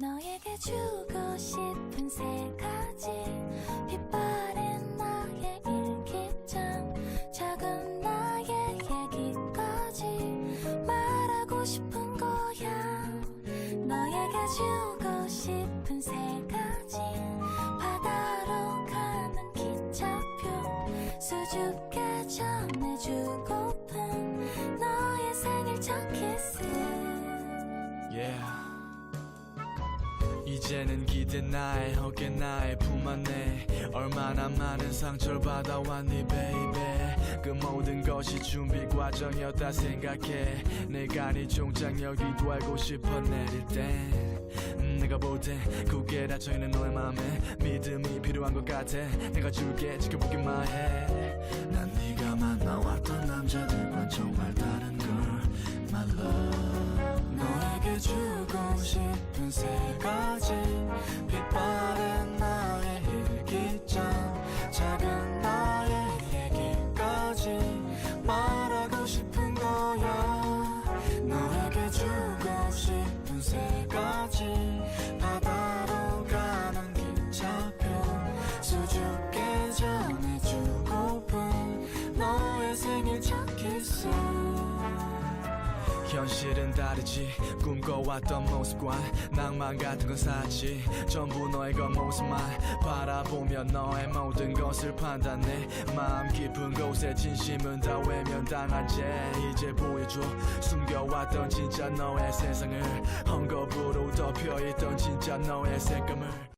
너에게 주고 싶은 세 가지. 빛바랜 나의 일기장 작은 나의 얘기까지. 말하고 싶은 거야. 너에게 주고 싶은 세 가지. 바다로 가는 기차표 수줍게 전해주고픈 너의 생일 첫 키스. Yeah. 이제는 기대 나의 어깨 나의 품 안에 얼마나 많은 상처를 받아왔니 baby. 그 모든 것이 준비 과정이었다 생각해. 내가 네 종착역이도 알고 싶어 내릴 땐. 내가 볼땐 굳게 닫혀있는 너의 맘에 믿음이 필요한 것 같아. 내가 줄게 지켜보기만 해난 네가 만나왔던 첫 키스 현실은 다르지. 꿈꿔왔던 모습과 낭만 같은 건 사치. 전부 너의 겉모습만 바라보며 너의 모든 것을 판단해. 마음 깊은 곳에 진심은 다 외면당한 채 이제 보여줘. 숨겨왔던 진짜 너의 세상을 헝겊으로 덮여있던 진짜 너의 색감을